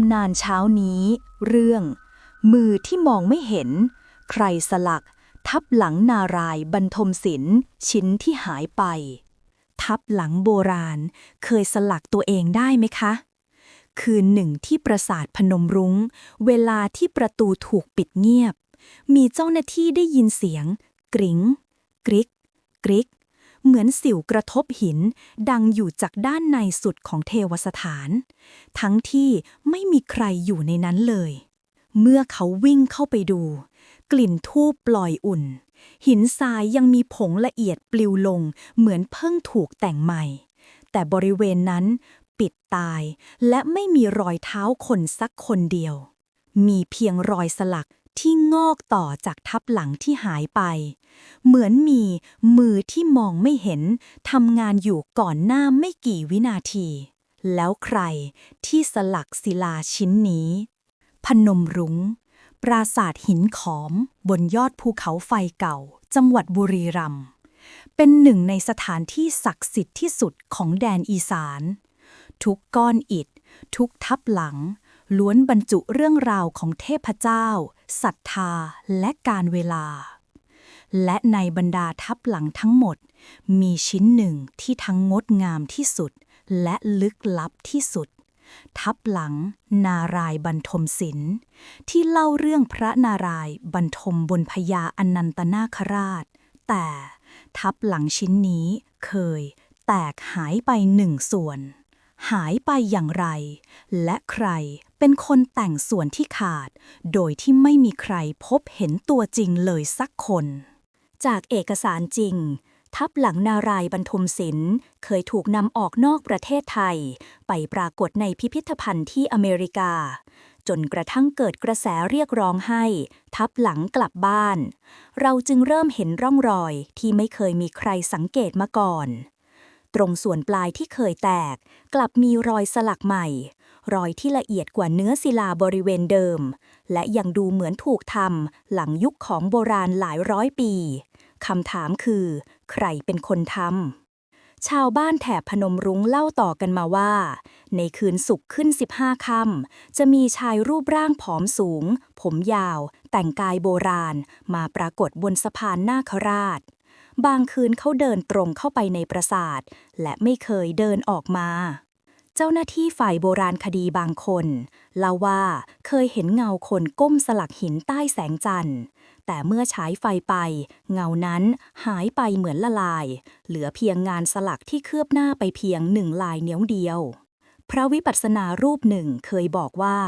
ำนานเช้านี้ เรื่อง มือที่มองไม่เห็น ใครสลัก ทับหลังนารายบรรทมศิลชิ้นที่หายไป ทับหลังโบราณ เคยสลักตัวเองได้ไหมคะ คืนหนึ่งที่ปราสาทพนมรุง้ง เวลาที่ประตูถูกปิดเงียบ มีเจ้าหน้าที่ได้ยินเสียง กริง้งกริก กริก เหมือนสิวกระทบหิน ดังอยู่จากด้านในสุดของเทวสถาน ทั้งที่ไม่มีใครอยู่ในนั้นเลย เมื่อเขาวิ่งเข้าไปดู กลิ่นทูบปล่อยอุ่น หินทรายยังมีผงละเอียดปลิวลง เหมือนเพิ่งถูกแต่งใหม่ แต่บริเวณนั้นปิดตายและไม่มีรอยเท้าคนสักคนเดียว มีเพียงรอยสลัก ที่งอกต่อจากทับหลังที่หายไป เหมือนมีมือที่มองไม่เห็นทำงานอยู่ก่อนหน้าไม่กี่วินาที แล้วใครที่สลักศิลาชิ้นนี้ พนมรุง้ง ปราสาทหินขอม บนยอดภูเขาไฟเก่า จังหวัดบุรีรัมย์เป็นหนึ่งในสถานที่ศักดิ์สิทธิ์ที่สุดของแดนอีสาน ทุกก้อนอิฐ ทุกทับหลัง ล้วนบรรจุเรื่องราวของเทพเจ้าศรัทธาและการเวลา และในบรรดาทับหลังทั้งหมด มีชิ้นหนึ่งที่ทั้งงดงามที่สุด และลึกลับที่สุด ทับหลัง นารายบรรทมศิลป์ที่เล่าเรื่องพระนารายบรรทมบนพญาอนันตนาคราช แต่ทับหลังชิ้นนี้เคยแตกหายไปหนึ่งส่วน หายไปอย่างไร และใครเป็นคนแต่งส่วนที่ขาด โดยที่ไม่มีใครพบเห็นตัวจริงเลยสักคน จากเอกสารจริง ทับหลังนารายบรรทมศิลป์เคยถูกนำออกนอกประเทศไทย ไปปรากฏในพิพิธภัณฑ์ที่อเมริกาจนกระทั่งเกิดกระแสเรียกร้องให้ ทับหลังกลับบ้าน เราจึงเริ่มเห็นร่องรอยที่ไม่เคยมีใครสังเกตมาก่อน ตรงส่วนปลายที่เคยแตก กลับมีรอยสลักใหม่ รอยที่ละเอียดกว่าเนื้อศิลาบริเวณเดิม และยังดูเหมือนถูกทำหลังยุคของโบราณหลายร้อยปีคำถามคือ ใครเป็นคนทำชาวบ้านแถบพนมรุ้งเล่าต่อกันมาว่า ในคืนศุกร์ขึ้น 15ค่ำจะมีชายรูปร่างผอมสูง ผมยาว แต่งกายโบราณ มาปรากฏบนสะพานนาคราช บางคืนเขาเดินตรงเข้าไปในปราสาท และไม่เคยเดินออกมา เจ้าหน้าที่ฝ่ายโบราณคดีบางคนเล่าว่าเคยเห็นเงาคนก้มสลักหินใต้แสงจันทร์ แต่เมื่อฉายไฟไป เงานั้นหายไปเหมือนละลาย เหลือเพียงงานสลักที่เคลือบหน้าไปเพียงหนึ่งลายเนี้ยวเดียวพระวิปัสสนารูปหนึ่งเคยบอกว่า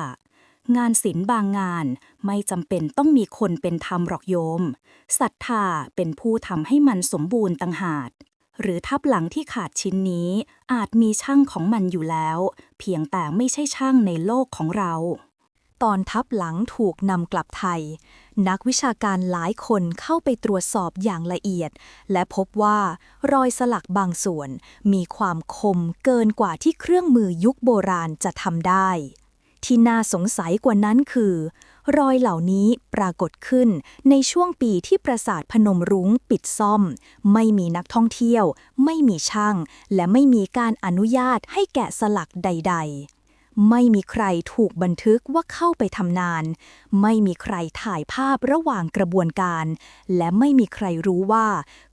งานศิลป์บางงานไม่จำเป็นต้องมีคนเป็นธรรมหรอกโยมศรัทธาเป็นผู้ทำให้มันสมบูรณ์ต่างหากหรือทับหลังที่ขาดชิ้นนี้อาจมีช่างของมันอยู่แล้ว เพียงแต่ไม่ใช่ช่างในโลกของเรา ตอนทับหลังถูกนำกลับไทย นักวิชาการหลายคนเข้าไปตรวจสอบอย่างละเอียด และพบว่ารอยสลักบางส่วนมีความคมเกินกว่าที่เครื่องมือยุคโบราณจะทำได้ ที่น่าสงสัยกว่านั้นคือ รอยเหล่านี้ปรากฏขึ้นในช่วงปีที่ปราสาทพนมรุ้งปิดซ่อม ไม่มีนักท่องเที่ยว ไม่มีช่าง และไม่มีการอนุญาตให้แกะสลักใด ๆไม่มีใครถูกบันทึกว่าเข้าไปทำนาน ไม่มีใครถ่ายภาพระหว่างกระบวนการ และไม่มีใครรู้ว่า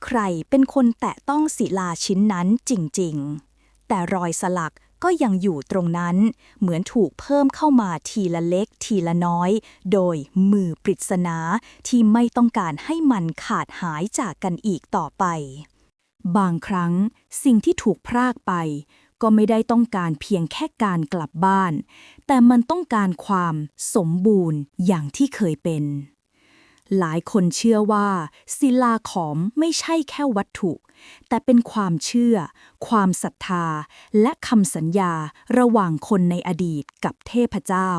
ใครเป็นคนแตะต้องศิลาชิ้นนั้นจริงๆ แต่รอยสลัก ก็ยังอยู่ตรงนั้น เหมือนถูกเพิ่มเข้ามาทีละเล็กทีละน้อย โดยมือปริศนาที่ไม่ต้องการให้มันขาดหายจากกันอีกต่อไป บางครั้งสิ่งที่ถูกพรากไป ก็ไม่ได้ต้องการเพียงแค่การกลับบ้าน แต่มันต้องการความสมบูรณ์อย่างที่เคยเป็น หลายคนเชื่อว่า ศิลาขอมไม่ใช่แค่วัตถุ แต่เป็นความเชื่อ ความศรัทธา และคำสัญญาระหว่างคนในอดีตกับเทพเจ้า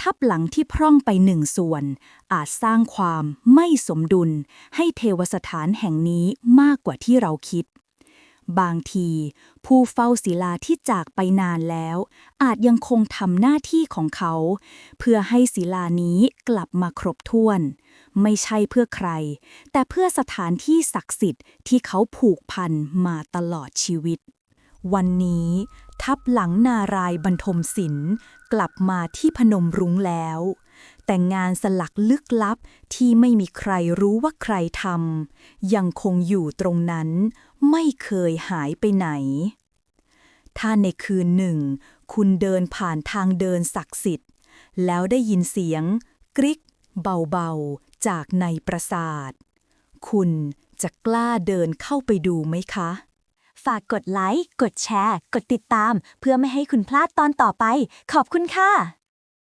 ทับหลังที่พร่องไปหนึ่งส่วน อาจสร้างความไม่สมดุล ให้เทวสถานแห่งนี้มากกว่าที่เราคิดบางที ผู้เฝ้าศิลาที่จากไปนานแล้ว อาจยังคงทำหน้าที่ของเขา เพื่อให้ศิลานี้กลับมาครบถ้วน ไม่ใช่เพื่อใคร แต่เพื่อสถานที่ศักดิ์สิทธิ์ที่เขาผูกพันมาตลอดชีวิต วันนี้ทับหลังนารายบรรทมศิลป์กลับมาที่พนมรุ้งแล้ว แต่งานสลักลึกลับที่ไม่มีใครรู้ว่าใครทำยังคงอยู่ตรงนั้น ไม่เคยหายไปไหน ถ้าในคืนหนึ่ง คุณเดินผ่านทางเดินศักดิ์สิทธิ์ แล้วได้ยินเสียง กริก เบาๆ จากในปราสาท คุณจะกล้าเดินเข้าไปดูไหมคะ ฝากกดไลค์ กดแชร์ กดติดตาม เพื่อไม่ให้คุณพลาดตอนต่อไป ขอบคุณค่ะ